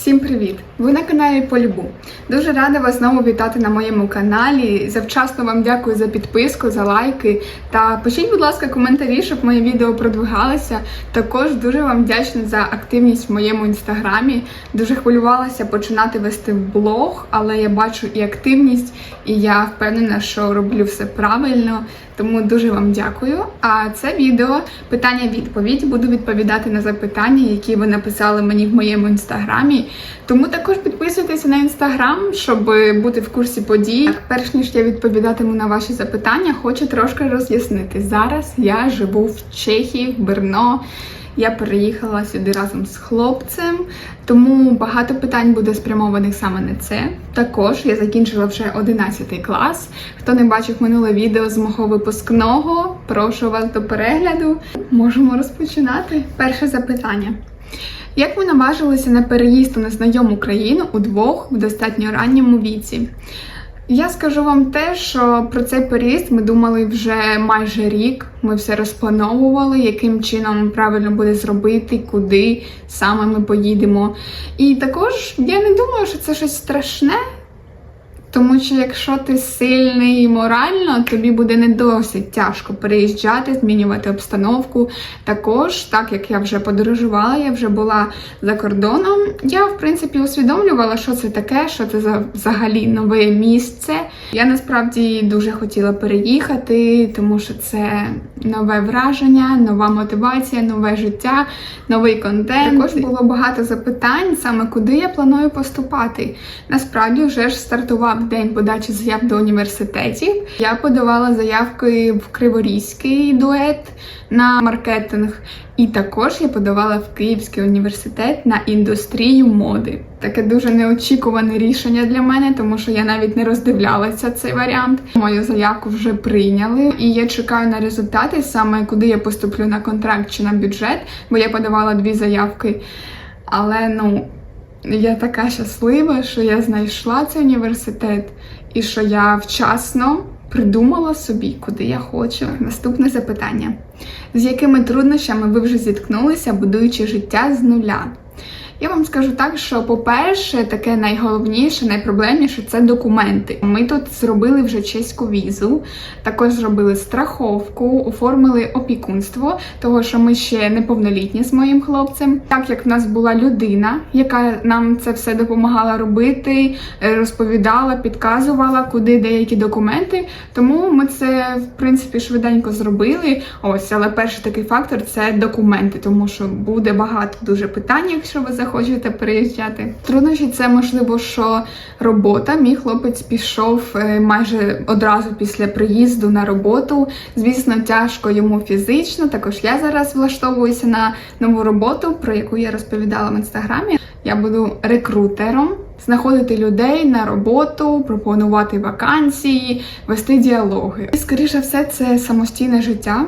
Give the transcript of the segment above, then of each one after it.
Всім привіт! Ви на каналі Полюбу. Дуже рада вас знову вітати на моєму каналі. Завчасно вам дякую за підписку, за лайки. Та пишіть, будь ласка, коментарі, щоб моє відео продвигалося. Також дуже вам вдячна за активність в моєму інстаграмі. Дуже хвилювалася починати вести блог, але я бачу і активність, і я впевнена, що роблю все правильно. Тому дуже вам дякую. А це відео питання-відповідь. Буду відповідати на запитання, які ви написали мені в моєму інстаграмі. Тому також підписуйтеся на інстаграм, щоб бути в курсі подій. Перш ніж я відповідатиму на ваші запитання, хочу трошки роз'яснити. Зараз я живу в Чехії, в Берно. Я переїхала сюди разом з хлопцем, тому багато питань буде спрямованих саме на це. Також я закінчила вже 11 клас. Хто не бачив минуле відео з мого випускного, прошу вас до перегляду. Можемо розпочинати. Перше запитання. Як ви наважилися на переїзд у незнайому країну удвох в достатньо ранньому віці? Я скажу вам те, що про цей переїзд ми думали вже майже рік. Ми все розплановували, яким чином правильно буде зробити, куди саме ми поїдемо. І також я не думаю, що це щось страшне. Тому що якщо ти сильний морально, тобі буде не досить тяжко переїжджати, змінювати обстановку. Також, так як я вже подорожувала, я вже була за кордоном. Я, в принципі, усвідомлювала, що це таке, що це за взагалі нове місце. Я насправді дуже хотіла переїхати, тому що це нове враження, нова мотивація, нове життя, новий контент. Також було багато запитань, саме куди я планую поступати. Насправді вже ж стартував день подачі заяв до університетів. Я подавала заявки в Криворізький дует на маркетинг, і також я подавала в Київський університет на індустрію моди. Таке дуже неочікуване рішення для мене, тому що я навіть не роздивлялася цей варіант. Мою заявку вже прийняли, і я чекаю на результати, саме куди я поступлю на контракт чи на бюджет, бо я подавала дві заявки. Але ну. Я така щаслива, що я знайшла цей університет і що я вчасно придумала собі, куди я хочу. Наступне запитання: з якими труднощами ви вже зіткнулися, будуючи життя з нуля? Я вам скажу так, що, по-перше, таке найголовніше, найпроблемніше це документи. Ми тут зробили вже чеську візу, також зробили страховку, оформили опікунство, того що ми ще неповнолітні з моїм хлопцем. Так як в нас була людина, яка нам це все допомагала робити, е, розповідала, підказувала, куди деякі документи. Тому ми це в принципі швиденько зробили. Ось, але перший такий фактор це документи, тому що буде багато дуже питань, якщо ви захочете хочете переїжджати. Труднощі це можливо, що робота. Мій хлопець пішов е, майже одразу після приїзду на роботу. Звісно, тяжко йому фізично. Також я зараз влаштовуюся на нову роботу, про яку я розповідала в інстаграмі. Я буду рекрутером. Знаходити людей на роботу, пропонувати вакансії, вести діалоги. І скоріше все, це самостійне життя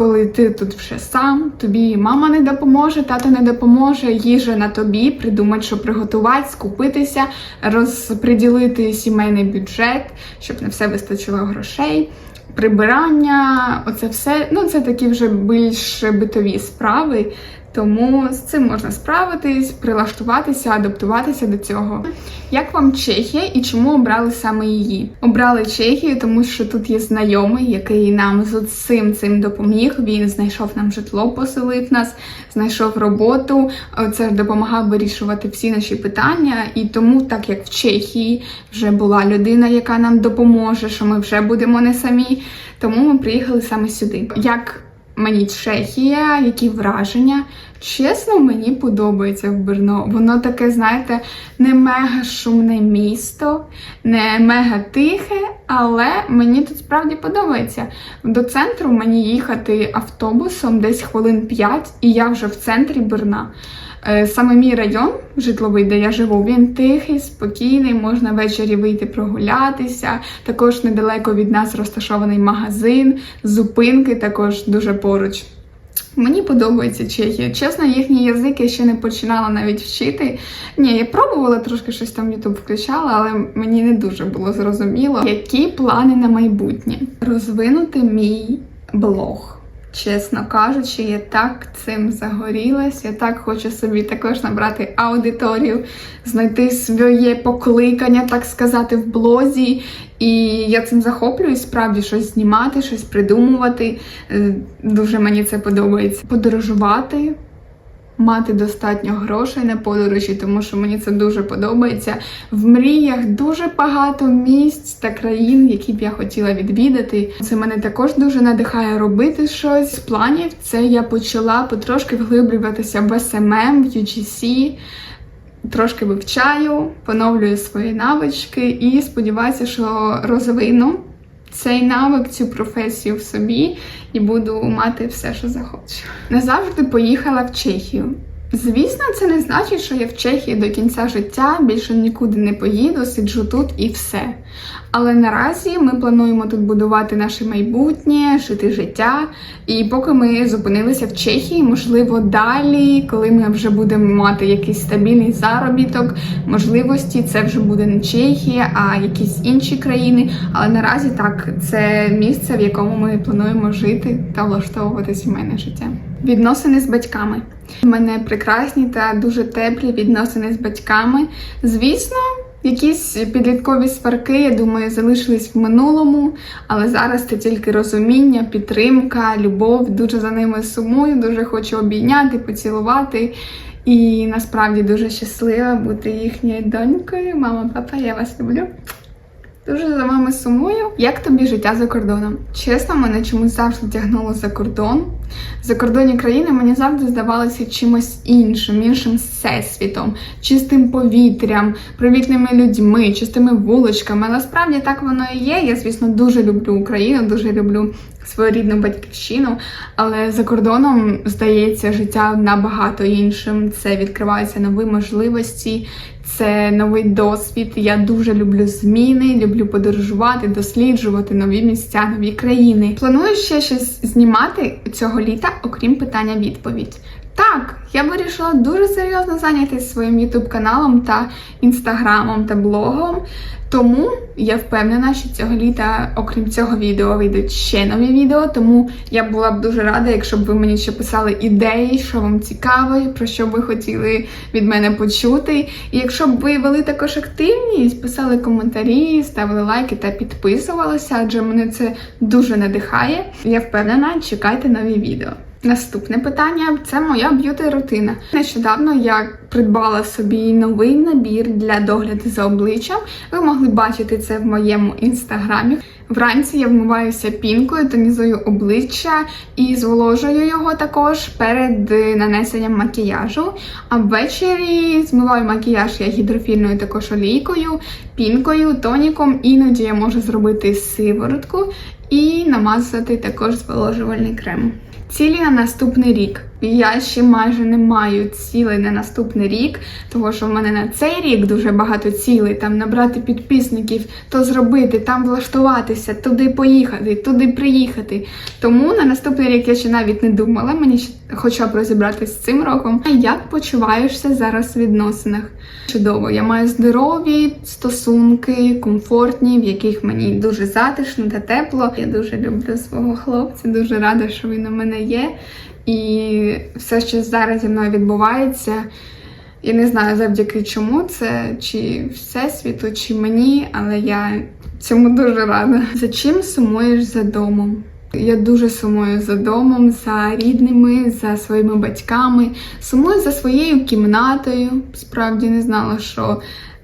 коли ти тут вже сам, тобі мама не допоможе, тато не допоможе, їжа на тобі, придумати, що приготувати, скупитися, розподілити сімейний бюджет, щоб на все вистачило грошей. Прибирання, оце все, ну це такі вже більш битові справи. Тому з цим можна справитись, прилаштуватися, адаптуватися до цього. Як вам Чехія і чому обрали саме її? Обрали Чехію, тому що тут є знайомий, який нам з цим цим допоміг. Він знайшов нам житло, поселив нас, знайшов роботу. Це допомагав вирішувати всі наші питання. І тому, так як в Чехії вже була людина, яка нам допоможе, що ми вже будемо не самі. Тому ми приїхали саме сюди. Як Мені Чехія, які враження. Чесно, мені подобається в Берно. Воно таке, знаєте, не мега шумне місто, не мега тихе, але мені тут справді подобається. До центру мені їхати автобусом десь хвилин 5, і я вже в центрі Берна. Е, саме мій район житловий, де я живу, він тихий, спокійний, можна ввечері вийти прогулятися. Також недалеко від нас розташований магазин, зупинки також дуже поруч. Мені подобається Чехія. Чесно, їхній язик я ще не починала навіть вчити. Ні, я пробувала трошки щось там Ютуб включала, але мені не дуже було зрозуміло, які плани на майбутнє. Розвинути мій блог. Чесно кажучи, я так цим загорілась. Я так хочу собі також набрати аудиторію, знайти своє покликання, так сказати, в блозі. І я цим захоплююсь, справді щось знімати, щось придумувати. Е, Дуже мені це подобається. Подорожувати, мати достатньо грошей на подорожі, тому що мені це дуже подобається. В мріях дуже багато місць та країн, які б я хотіла відвідати. Це мене також дуже надихає робити щось. З планів це я почала потрошки вглиблюватися в SMM, в UGC. Трошки вивчаю, поновлюю свої навички і сподіваюся, що розвину цей навик, цю професію в собі і буду мати все, що захочу. Назавжди поїхала в Чехію. Звісно, це не значить, що я в Чехії до кінця життя більше нікуди не поїду, сиджу тут і все. Але наразі ми плануємо тут будувати наше майбутнє, жити життя. І поки ми зупинилися в Чехії, можливо, далі, коли ми вже будемо мати якийсь стабільний заробіток, можливості, це вже буде не Чехія, а якісь інші країни. Але наразі так, це місце, в якому ми плануємо жити та влаштовувати сімейне життя. Відносини з батьками. У мене прекрасні та дуже теплі відносини з батьками. Звісно, якісь підліткові сварки, я думаю, залишились в минулому, але зараз це тільки розуміння, підтримка, любов. Дуже за ними сумую, дуже хочу обійняти, поцілувати. І насправді дуже щаслива бути їхньою донькою. Мама, папа, я вас люблю. Дуже за вами сумую. Як тобі життя за кордоном? Чесно, мене чомусь завжди тягнуло за кордон. Закордонні країни мені завжди здавалися чимось іншим, іншим всесвітом, чистим повітрям, привітними людьми, чистими вуличками. Але справді так воно і є. Я, звісно, дуже люблю Україну, дуже люблю свою рідну батьківщину. Але за кордоном здається життя набагато іншим. Це відкриваються нові можливості. Це новий досвід. Я дуже люблю зміни, люблю подорожувати, досліджувати нові місця, нові країни. Планую ще щось знімати цього літа, окрім питання відповідь. Так, я вирішила дуже серйозно зайнятися своїм ютуб каналом та інстаграмом та блогом. Тому я впевнена, що цього літа, окрім цього відео, вийдуть ще нові відео. Тому я була б дуже рада, якщо б ви мені ще писали ідеї, що вам цікаво, про що ви хотіли від мене почути. І якщо б ви вели також активність, писали коментарі, ставили лайки та підписувалися, адже мене це дуже надихає. Я впевнена, чекайте нові відео. Наступне питання це моя б'юти рутина. Нещодавно я придбала собі новий набір для догляду за обличчям. Ви могли бачити це в моєму інстаграмі. Вранці я вмиваюся пінкою, тонізую обличчя і зволожую його також перед нанесенням макіяжу. А ввечері змиваю макіяж я гідрофільною також олійкою, пінкою, тоніком. Іноді я можу зробити сиворотку і намазати також зволожувальний крем. Цілі на наступний рік. Я ще майже не маю цілей на наступний рік, тому що в мене на цей рік дуже багато цілей. Там набрати підписників, то зробити, там влаштуватися, туди поїхати, туди приїхати. Тому на наступний рік я ще навіть не думала. Мені ще хоча б розібратися з цим роком. А Як почуваєшся зараз в відносинах? Чудово, я маю здорові стосунки, комфортні, в яких мені дуже затишно та тепло. Я дуже люблю свого хлопця, дуже рада, що він у мене є. І все, що зараз зі мною відбувається, я не знаю завдяки чому це, чи всесвіту, чи мені, але я цьому дуже рада. За чим сумуєш за домом? Я дуже сумую за домом, за рідними, за своїми батьками. Сумую за своєю кімнатою. Справді не знала, що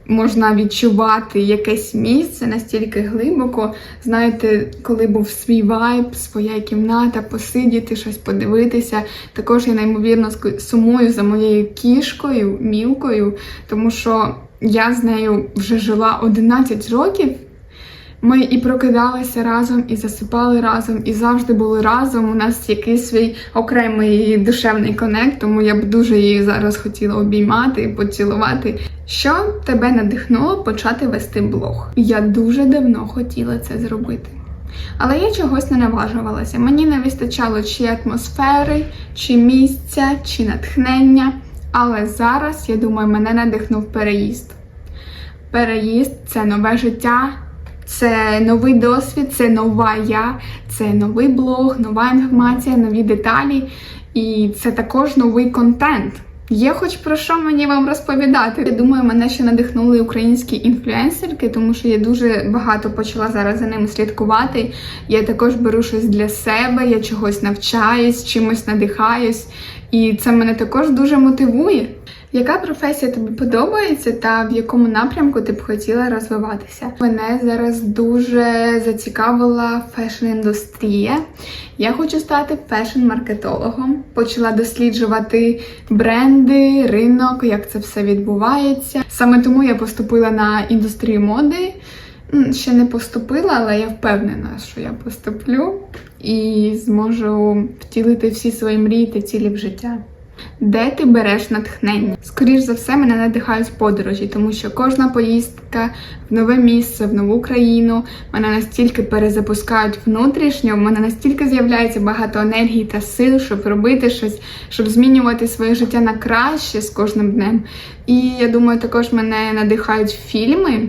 можна відчувати якесь місце настільки глибоко. Знаєте, коли був свій вайб, своя кімната, посидіти, щось подивитися. Також я неймовірно сумую за моєю кішкою, мілкою, тому що я з нею вже жила 11 років. Ми і прокидалися разом, і засипали разом, і завжди були разом. У нас якийсь свій окремий душевний конект, тому я б дуже її зараз хотіла обіймати поцілувати. Що тебе надихнуло почати вести блог? Я дуже давно хотіла це зробити. Але я чогось не наважувалася. Мені не вистачало чи атмосфери, чи місця, чи натхнення. Але зараз, я думаю, мене надихнув переїзд. Переїзд це нове життя, Це новий досвід, це нова я, це новий блог, нова інформація, нові деталі. І це також новий контент. Є хоч про що мені вам розповідати. Я думаю, мене ще надихнули українські інфлюенсерки, тому що я дуже багато почала зараз за ними слідкувати. Я також беру щось для себе, я чогось навчаюсь, чимось надихаюсь, і це мене також дуже мотивує. Яка професія тобі подобається та в якому напрямку ти б хотіла розвиватися? Мене зараз дуже зацікавила фешн-індустрія. Я хочу стати фешн-маркетологом. Почала досліджувати бренди, ринок, як це все відбувається. Саме тому я поступила на індустрію моди. Ще не поступила, але я впевнена, що я поступлю і зможу втілити всі свої мрії та цілі в життя. Де ти береш натхнення? Скоріш за все, мене надихають подорожі, тому що кожна поїздка в нове місце, в нову країну мене настільки перезапускають внутрішньо, в мене настільки з'являється багато енергії та сил, щоб робити щось, щоб змінювати своє життя на краще з кожним днем. І я думаю, також мене надихають фільми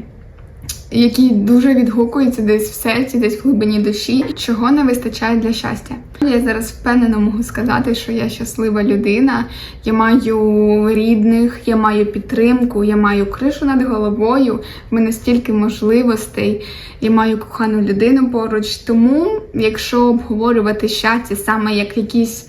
які дуже відгукуються десь в серці, десь в глибині душі, чого не вистачає для щастя. Я зараз впевнено можу сказати, що я щаслива людина, я маю рідних, я маю підтримку, я маю кришу над головою, в мене стільки можливостей, я маю кохану людину поруч. Тому, якщо обговорювати щастя саме як якісь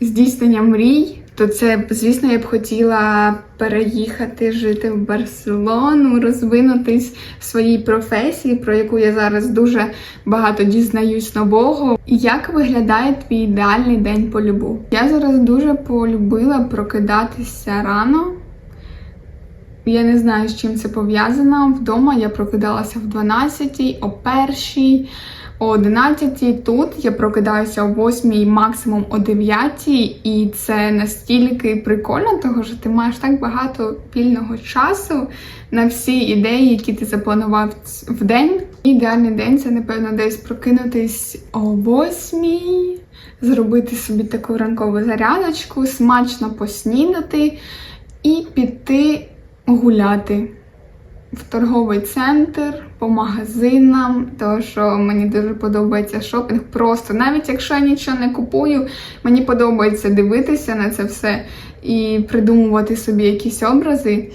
здійснення мрій, то це, звісно, я б хотіла переїхати жити в Барселону, розвинутись в своїй професії, про яку я зараз дуже багато дізнаюсь нового. Як виглядає твій ідеальний день по любу? Я зараз дуже полюбила прокидатися рано. Я не знаю, з чим це пов'язано. Вдома я прокидалася в 12, о 1, о 11. Тут я прокидаюся о 8, максимум о 9. І це настільки прикольно, того що ти маєш так багато вільного часу на всі ідеї, які ти запланував в день. Ідеальний день це, напевно, десь прокинутись о 8, зробити собі таку ранкову зарядочку, смачно поснідати і піти гуляти в торговий центр, по магазинам, тому що мені дуже подобається шопінг. Просто навіть якщо я нічого не купую, мені подобається дивитися на це все і придумувати собі якісь образи.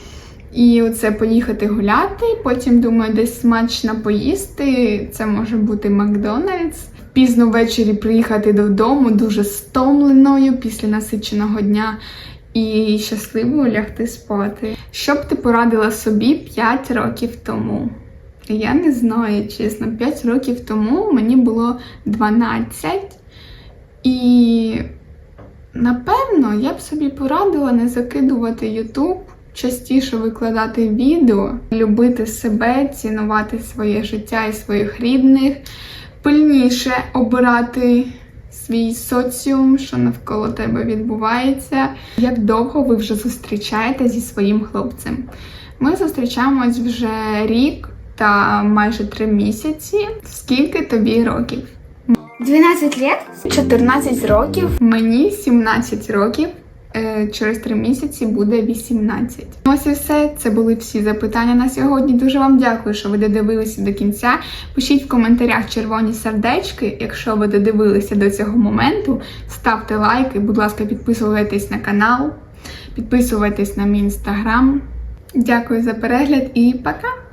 І оце поїхати гуляти, потім думаю, десь смачно поїсти. Це може бути Макдональдс. Пізно ввечері приїхати додому, дуже стомленою після насиченого дня і щасливо лягти спати. Що б ти порадила собі 5 років тому? Я не знаю, чесно, 5 років тому мені було 12. І напевно я б собі порадила не закидувати YouTube, частіше викладати відео, любити себе, цінувати своє життя і своїх рідних, пильніше обирати свій соціум, що навколо тебе відбувається. Як довго ви вже зустрічаєте зі своїм хлопцем? Ми зустрічаємось вже рік та майже три місяці. Скільки тобі років? 12 лет? 14 років, мені 17 років. Е, Через три місяці буде 18. Ось і все. Це були всі запитання на сьогодні. Дуже вам дякую, що ви додивилися до кінця. Пишіть в коментарях червоні сердечки, якщо ви додивилися до цього моменту. Ставте лайки, будь ласка, підписуйтесь на канал, підписуйтесь на мій інстаграм. Дякую за перегляд і пока!